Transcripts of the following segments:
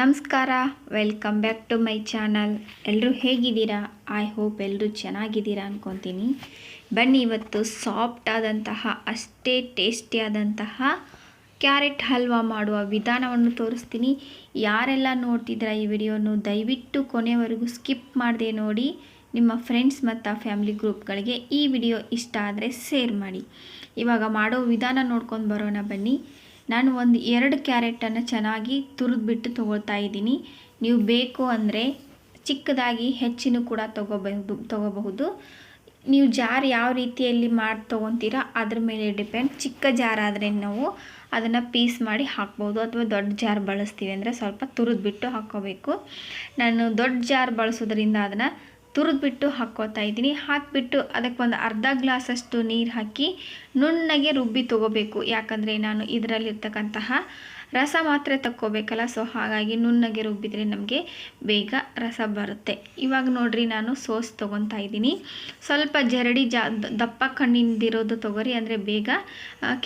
ನಮಸ್ಕಾರ welcome back to my channel ಎಲ್ಲರೂ ಹೇಗಿದ್ದೀರಾ? ಐ ಹೋಪ್ ಎಲ್ಲರೂ ಚೆನ್ನಾಗಿದ್ದೀರಾ ಅಂದ್ಕೊತೀನಿ ಬನ್ನಿ, ಇವತ್ತು ಸಾಫ್ಟ್ ಆದಂತಹ, ಅಷ್ಟೇ ಟೇಸ್ಟಿಯಾದಂತಹ ಕ್ಯಾರೆಟ್ ಹಲ್ವಾ ಮಾಡುವ ವಿಧಾನವನ್ನು ತೋರಿಸ್ತೀನಿ. ಯಾರೆಲ್ಲ ನೋಡ್ತಿದ್ದೀರಾ ಈ ವಿಡಿಯೋನು, ದಯವಿಟ್ಟು ಕೊನೆವರೆಗೂ ಸ್ಕಿಪ್ ಮಾಡದೆ ನೋಡಿ. ನಿಮ್ಮ ಫ್ರೆಂಡ್ಸ್ ಮತ್ತು ಫ್ಯಾಮಿಲಿ ಗ್ರೂಪ್ಗಳಿಗೆ ಈ ವಿಡಿಯೋ ಇಷ್ಟ ಆದರೆ ಶೇರ್ ಮಾಡಿ. ಇವಾಗ ಮಾಡೋ ವಿಧಾನ ನೋಡ್ಕೊಂಡು ಬರೋಣ ಬನ್ನಿ. ನಾನು ಒಂದು ಎರಡು ಕ್ಯಾರೆಟನ್ನು ಚೆನ್ನಾಗಿ ತುರಿದ್ಬಿಟ್ಟು ತೊಗೊಳ್ತಾ ಇದ್ದೀನಿ. ನೀವು ಬೇಕು ಅಂದರೆ ಚಿಕ್ಕದಾಗಿ ಹೆಚ್ಚಿನೂ ಕೂಡ ತೊಗೋಬಹುದು ತೊಗೋಬಹುದು. ನೀವು ಜಾರ್ ಯಾವ ರೀತಿಯಲ್ಲಿ ಮಾಡಿ ತೊಗೊತೀರಾ ಅದ್ರ ಮೇಲೆ ಡಿಪೆಂಡ್. ಚಿಕ್ಕ ಜಾರ್ ಆದರೆ ನಾವು ಅದನ್ನು ಪೀಸ್ ಮಾಡಿ ಹಾಕ್ಬೋದು ಅಥವಾ ದೊಡ್ಡ ಜಾರ್ ಬಳಸ್ತೀವಿ ಅಂದರೆ ಸ್ವಲ್ಪ ತುರಿದ್ಬಿಟ್ಟು ಹಾಕ್ಕೋಬೇಕು. ನಾನು ದೊಡ್ಡ ಜಾರ್ ಬಳಸೋದ್ರಿಂದ ಅದನ್ನು ತುರಿದ್ಬಿಟ್ಟು ಹಾಕ್ಕೋತಾ ಇದ್ದೀನಿ. ಹಾಕಿಬಿಟ್ಟು ಅದಕ್ಕೆ ಒಂದು ಅರ್ಧ ಗ್ಲಾಸಷ್ಟು ನೀರು ಹಾಕಿ ನುಣ್ಣಗೆ ರುಬ್ಬಿ ತೊಗೋಬೇಕು. ಯಾಕಂದರೆ ನಾನು ಇದರಲ್ಲಿರ್ತಕ್ಕಂತಹ ರಸ ಮಾತ್ರ ತಕ್ಕೋಬೇಕಲ್ಲ, ಸೊ ಹಾಗಾಗಿ ನುಣ್ಣಗೆ ರುಬ್ಬಿದರೆ ನಮಗೆ ಬೇಗ ರಸ ಬರುತ್ತೆ. ಇವಾಗ ನೋಡ್ರಿ, ನಾನು ಸೋಸ್ ತೊಗೊತಾ ಇದ್ದೀನಿ. ಸ್ವಲ್ಪ ಜರಡಿ ಜಾ, ದಪ್ಪ ಕಣ್ಣಿಂದಿರೋದು ತೊಗೊರಿ, ಅಂದರೆ ಬೇಗ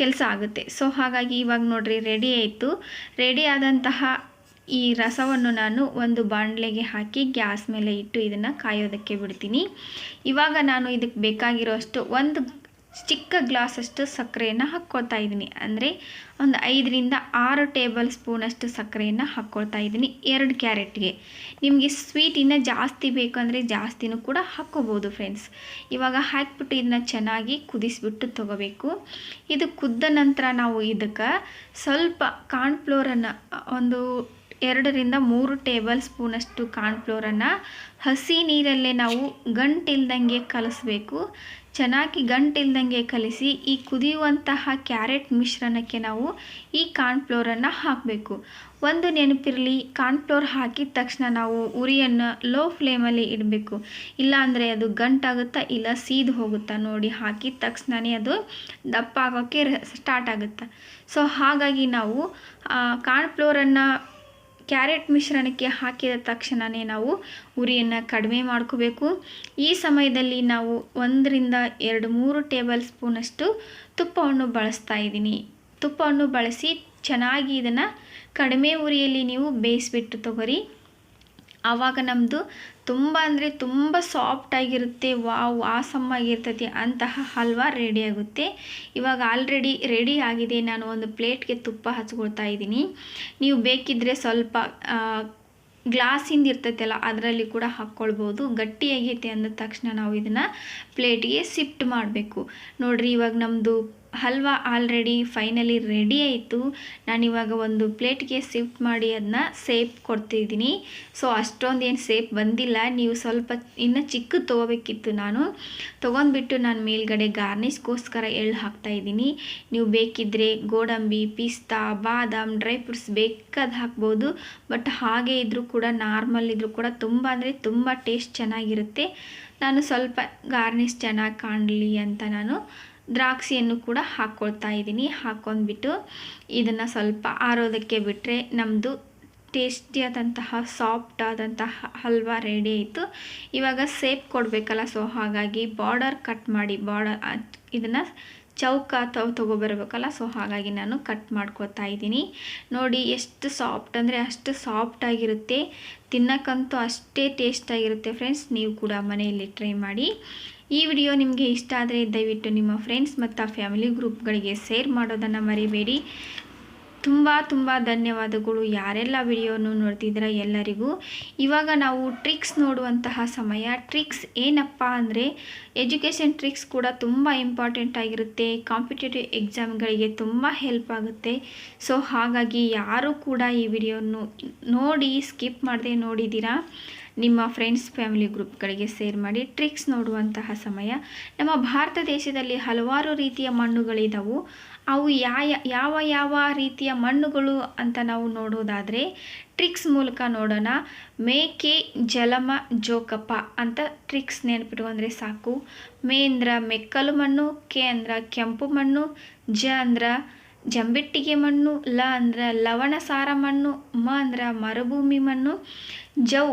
ಕೆಲಸ ಆಗುತ್ತೆ. ಸೊ ಹಾಗಾಗಿ ಇವಾಗ ನೋಡ್ರಿ ರೆಡಿ ಆಯಿತು. ರೆಡಿ ಆದಂತಹ ಈ ರಸವನ್ನು ನಾನು ಒಂದು ಬಾಣಲೆಗೆ ಹಾಕಿ ಗ್ಯಾಸ್ ಮೇಲೆ ಇಟ್ಟು ಇದನ್ನು ಕಾಯೋದಕ್ಕೆ ಬಿಡ್ತೀನಿ. ಇವಾಗ ನಾನು ಇದಕ್ಕೆ ಬೇಕಾಗಿರೋಷ್ಟು ಒಂದು ಚಿಕ್ಕ ಗ್ಲಾಸಷ್ಟು ಸಕ್ಕರೆಯನ್ನು ಹಾಕ್ಕೊಳ್ತಾ ಇದ್ದೀನಿ. ಅಂದರೆ ಒಂದು ಐದರಿಂದ ಆರು ಟೇಬಲ್ ಸ್ಪೂನಷ್ಟು ಸಕ್ಕರೆಯನ್ನು ಹಾಕ್ಕೊಳ್ತಾ ಇದ್ದೀನಿ ಎರಡು ಕ್ಯಾರೆಟ್ಗೆ. ನಿಮಗೆ ಸ್ವೀಟ್ ಇನ್ನೂ ಜಾಸ್ತಿ ಬೇಕು ಅಂದರೆ ಜಾಸ್ತಿನೂ ಕೂಡ ಹಾಕ್ಕೋಬೋದು ಫ್ರೆಂಡ್ಸ್. ಇವಾಗ ಹಾಕಿಬಿಟ್ಟು ಇದನ್ನ ಚೆನ್ನಾಗಿ ಕುದಿಸಿಬಿಟ್ಟು ತೊಗೋಬೇಕು. ಇದು ಕುದ್ದ ನಂತರ ನಾವು ಇದಕ್ಕೆ ಸ್ವಲ್ಪ ಕಾರ್ನ್ಫ್ಲೋರನ್ನು ಒಂದು ಎರಡರಿಂದ ಮೂರು ಟೇಬಲ್ ಸ್ಪೂನಷ್ಟು ಕಾರ್ನ್ಫ್ಲೋರನ್ನು ಹಸಿ ನೀರಲ್ಲೇ ನಾವು ಗಂಟಿಲ್ದಂಗೆ ಕಲಿಸ್ಬೇಕು. ಚೆನ್ನಾಗಿ ಗಂಟಿಲ್ದಂಗೆ ಕಲಿಸಿ ಈ ಕುದಿಯುವಂತಹ ಕ್ಯಾರೆಟ್ ಮಿಶ್ರಣಕ್ಕೆ ನಾವು ಈ ಕಾರ್ನ್ಫ್ಲೋರನ್ನು ಹಾಕಬೇಕು. ಒಂದು ನೆನಪಿರಲಿ ಕಾರ್ನ್ಫ್ಲೋರ್ ಹಾಕಿದ ತಕ್ಷಣ ನಾವು ಉರಿಯನ್ನು ಲೋ ಫ್ಲೇಮಲ್ಲಿ ಇಡಬೇಕು. ಇಲ್ಲಾಂದರೆ ಅದು ಗಂಟಾಗುತ್ತಾ ಇಲ್ಲ ಸೀದು ಹೋಗುತ್ತಾ ನೋಡಿ ಹಾಕಿದ ತಕ್ಷಣವೇ ಅದು ದಪ್ಪ ಆಗೋಕ್ಕೆ ಸ್ಟಾರ್ಟ್ ಆಗುತ್ತೆ. ಸೊ ಹಾಗಾಗಿ ನಾವು ಕಾರ್ನ್ಫ್ಲೋರನ್ನು ಕ್ಯಾರೆಟ್ ಮಿಶ್ರಣಕ್ಕೆ ಹಾಕಿದ ತಕ್ಷಣವೇ ನಾವು ಉರಿಯನ್ನು ಕಡಿಮೆ ಮಾಡ್ಕೋಬೇಕು. ಈ ಸಮಯದಲ್ಲಿ ನಾವು ಒಂದರಿಂದ ಎರಡು ಮೂರು ಟೇಬಲ್ ಸ್ಪೂನಷ್ಟು ತುಪ್ಪವನ್ನು ಬಳಸ್ತಾ ಇದ್ದೀನಿ. ತುಪ್ಪವನ್ನು ಬಳಸಿ ಚೆನ್ನಾಗಿ ಇದನ್ನು ಕಡಿಮೆ ಉರಿಯಲ್ಲಿ ನೀವು ಬೇಯಿಸಿಬಿಟ್ಟು ತಗೋರಿ. ಆವಾಗ ನಮ್ಮದು ತುಂಬ ಅಂದರೆ ತುಂಬ ಸಾಫ್ಟಾಗಿರುತ್ತೆ ವಾವ್ ಆಗಿರ್ತೈತಿ. ಅಂತಹ ಹಲ್ವಾ ರೆಡಿ ಆಗುತ್ತೆ. ಇವಾಗ ಆಲ್ರೆಡಿ ರೆಡಿ ಆಗಿದೆ. ನಾನು ಒಂದು ಪ್ಲೇಟ್ಗೆ ತುಪ್ಪ ಹಚ್ಕೊಳ್ತಾ ಇದ್ದೀನಿ. ನೀವು ಬೇಕಿದ್ದರೆ ಸ್ವಲ್ಪ ಗ್ಲಾಸಿಂದ ಇರ್ತೈತಲ್ಲ, ಅದರಲ್ಲಿ ಕೂಡ ಹಾಕ್ಕೊಳ್ಬೋದು. ಗಟ್ಟಿಯಾಗೈತೆ ಅಂದ ತಕ್ಷಣ ನಾವು ಇದನ್ನು ಪ್ಲೇಟ್ಗೆ ಶಿಫ್ಟ್ ಮಾಡಬೇಕು. ನೋಡಿರಿ ಇವಾಗ ನಮ್ಮದು ಹಲ್ವಾ ಆಲ್ರೆಡಿ ಫೈನಲಿ ರೆಡಿ ಆಯಿತು. ನಾನಿವಾಗ ಒಂದು ಪ್ಲೇಟ್ಗೆ ಶಿಫ್ಟ್ ಮಾಡಿ ಅದನ್ನ ಸೇಪ್ ಕೊಡ್ತಿದ್ದೀನಿ. ಸೊ ಅಷ್ಟೊಂದು ಏನು ಸೇಪ್ ಬಂದಿಲ್ಲ. ನೀವು ಸ್ವಲ್ಪ ಇನ್ನು ಚಿಕ್ಕ ತೊಗೋಬೇಕಿತ್ತು ನಾನು. ತೊಗೊಂಡ್ಬಿಟ್ಟು ನಾನು ಮೇಲ್ಗಡೆ ಗಾರ್ನಿಷ್ಗೋಸ್ಕರ ಎಳ್ಳು ಹಾಕ್ತಾಯಿದ್ದೀನಿ ನೀವು ಬೇಕಿದ್ದರೆ ಗೋಡಂಬಿ, ಪಿಸ್ತಾ, ಬಾದಾಮ್, ಡ್ರೈ ಫ್ರೂಟ್ಸ್ ಬೇಕಾದ ಹಾಕ್ಬೋದು. ಬಟ್ ಹಾಗೆ ಇದ್ದರೂ ಕೂಡ, ನಾರ್ಮಲ್ ಇದ್ದರೂ ಕೂಡ ತುಂಬ ಅಂದರೆ ತುಂಬ ಟೇಸ್ಟ್ ಚೆನ್ನಾಗಿರುತ್ತೆ. ನಾನು ಸ್ವಲ್ಪ ಗಾರ್ನಿಷ್ ಚೆನ್ನಾಗಿ ಕಾಣಲಿ ಅಂತ ನಾನು ದ್ರಾಕ್ಷಿಯನ್ನು ಕೂಡ ಹಾಕ್ಕೊಳ್ತಾ ಇದ್ದೀನಿ. ಹಾಕ್ಕೊಂಡ್ಬಿಟ್ಟು ಇದನ್ನು ಸ್ವಲ್ಪ ಆರೋದಕ್ಕೆ ಬಿಟ್ಟರೆ ನಮ್ಮದು ಟೇಸ್ಟಿಯಾದಂತಹ ಸಾಫ್ಟ್ ಆದಂತಹ ಹಲ್ವಾ ರೆಡಿ ಆಯಿತು. ಇವಾಗ ಸೇಪ್ ಕೊಡಬೇಕಲ್ಲ, ಸೊ ಹಾಗಾಗಿ ಬಾರ್ಡರ್ ಕಟ್ ಮಾಡಿ, ಬಾರ್ಡರ್ ಇದನ್ನು ಚೌಕ ತವ್ ತೊಗೊಬರ್ಬೇಕಲ್ಲ ಸೊ ಹಾಗಾಗಿ ನಾನು ಕಟ್ ಮಾಡ್ಕೋತಾ ಇದ್ದೀನಿ. ನೋಡಿ ಎಷ್ಟು ಸಾಫ್ಟ್ ಅಂದರೆ ಅಷ್ಟು ಸಾಫ್ಟ್ ಆಗಿರುತ್ತೆ. ತಿನ್ನಕ್ಕಂತೂ ಅಷ್ಟೇ ಟೇಸ್ಟಾಗಿರುತ್ತೆ ಫ್ರೆಂಡ್ಸ್ ನೀವು ಕೂಡ ಮನೆಯಲ್ಲಿ ಟ್ರೈ ಮಾಡಿ. ಈ ವಿಡಿಯೋ ನಿಮಗೆ ಇಷ್ಟ ಆದರೆ ದಯವಿಟ್ಟು ನಿಮ್ಮ ಫ್ರೆಂಡ್ಸ್ ಮತ್ತು ಫ್ಯಾಮಿಲಿ ಗ್ರೂಪ್ಗಳಿಗೆ ಶೇರ್ ಮಾಡೋದನ್ನು ಮರಿಬೇಡಿ. ತುಂಬ ತುಂಬ ಧನ್ಯವಾದಗಳು. ಯಾರೆಲ್ಲ ವಿಡಿಯೋನು ನೋಡ್ತಿದ್ದೀರ ಎಲ್ಲರಿಗೂ. ಇವಾಗ ನಾವು ಟ್ರಿಕ್ಸ್ ನೋಡುವಂತಹ ಸಮಯ. ಟ್ರಿಕ್ಸ್ ಏನಪ್ಪ ಅಂದರೆ ಎಜುಕೇಷನ್ ಟ್ರಿಕ್ಸ್ ಕೂಡ ತುಂಬ ಇಂಪಾರ್ಟೆಂಟ್ ಆಗಿರುತ್ತೆ. ಕಾಂಪಿಟೇಟಿವ್ ಎಕ್ಸಾಮ್ಗಳಿಗೆ ತುಂಬ ಹೆಲ್ಪ್ ಆಗುತ್ತೆ. ಸೊ ಹಾಗಾಗಿ ಯಾರು ಕೂಡ ಈ ವಿಡಿಯೋನು ನೋಡಿ ಸ್ಕಿಪ್ ಮಾಡದೆ ನೋಡಿದ್ದೀರಾ, ನಿಮ್ಮ ಫ್ರೆಂಡ್ಸ್ ಫ್ಯಾಮಿಲಿ ಗ್ರೂಪ್ಗಳಿಗೆ ಸೇರ್ ಮಾಡಿ ಟ್ರಿಕ್ಸ್ ನೋಡುವಂತಹ ಸಮಯ. ನಮ್ಮ ಭಾರತ ದೇಶದಲ್ಲಿ ಹಲವಾರು ರೀತಿಯ ಮಣ್ಣುಗಳಿದವು. ಅವು ಯಾವ ಯಾವ ರೀತಿಯ ಮಣ್ಣುಗಳು ಅಂತ ನಾವು ನೋಡೋದಾದರೆ ಟ್ರಿಕ್ಸ್ ಮೂಲಕ ನೋಡೋಣ. ಮೇಕೆ, ಜಲಮ, ಜೋಕಪ್ಪ ಅಂತ ಟ್ರಿಕ್ಸ್ ನೆನಪಿಟ್ಕೊಂಡ್ರೆ ಸಾಕು. ಮೇ ಅಂದ್ರೆ ಮೆಕ್ಕಲು ಮಣ್ಣು ಕೆ ಅಂದ್ರೆ ಕೆಂಪು ಮಣ್ಣು, ಜ ಅಂದ್ರೆ ಜಂಬಿಟ್ಟಿಗೆ ಮಣ್ಣು, ಲ ಅಂದ್ರೆ ಲವಣಸಾರ ಮಣ್ಣು, ಮ ಅಂದ್ರೆ ಮರುಭೂಮಿ ಮಣ್ಣು, ಜೌ,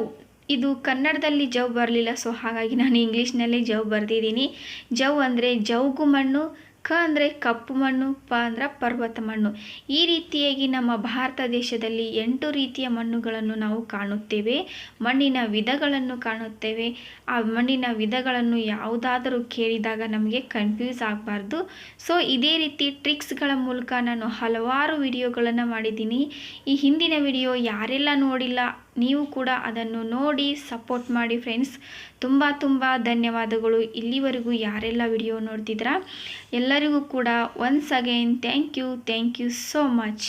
ಇದು ಕನ್ನಡದಲ್ಲಿ ಜೌ ಬರಲಿಲ್ಲ, ಸೊ ಹಾಗಾಗಿ ನಾನು ಇಂಗ್ಲೀಷ್ನಲ್ಲಿ ಜೌ ಬರೆದಿದ್ದೀನಿ. ಜೌ ಅಂದರೆ ಜೌಗು ಮಣ್ಣು ಕ ಅಂದರೆ ಕಪ್ಪು ಮಣ್ಣು, ಪ ಅಂದ್ರೆ ಪರ್ವತ ಮಣ್ಣು. ಈ ರೀತಿಯಾಗಿ ನಮ್ಮ ಭಾರತ ದೇಶದಲ್ಲಿ ಎಂಟು ರೀತಿಯ ಮಣ್ಣುಗಳನ್ನು ನಾವು ಕಾಣುತ್ತೇವೆ. ಮಣ್ಣಿನ ವಿಧಗಳನ್ನು ಕಾಣುತ್ತೇವೆ. ಆ ಮಣ್ಣಿನ ವಿಧಗಳನ್ನು ಯಾವುದಾದರೂ ಕೇಳಿದಾಗ ನಮಗೆ ಕನ್ಫ್ಯೂಸ್ ಆಗಬಾರ್ದು. ಸೊ ಇದೇ ರೀತಿ ಟ್ರಿಕ್ಸ್ಗಳ ಮೂಲಕ ನಾನು ಹಲವಾರು ವಿಡಿಯೋಗಳನ್ನು ಮಾಡಿದ್ದೀನಿ. ಈ ಹಿಂದಿನ ವಿಡಿಯೋ ಯಾರೆಲ್ಲ ನೋಡಿಲ್ಲ ನೀವು ಕೂಡ ಅದನ್ನು ನೋಡಿ ಸಪೋರ್ಟ್ ಮಾಡಿ ಫ್ರೆಂಡ್ಸ್ ತುಂಬ ತುಂಬ ಧನ್ಯವಾದಗಳು. ಇಲ್ಲಿವರೆಗೂ ಯಾರೆಲ್ಲ ವಿಡಿಯೋ ನೋಡ್ತಿದ್ರ? ಎಲ್ಲರಿಗೂ ಕೂಡ once again thank you thank you so much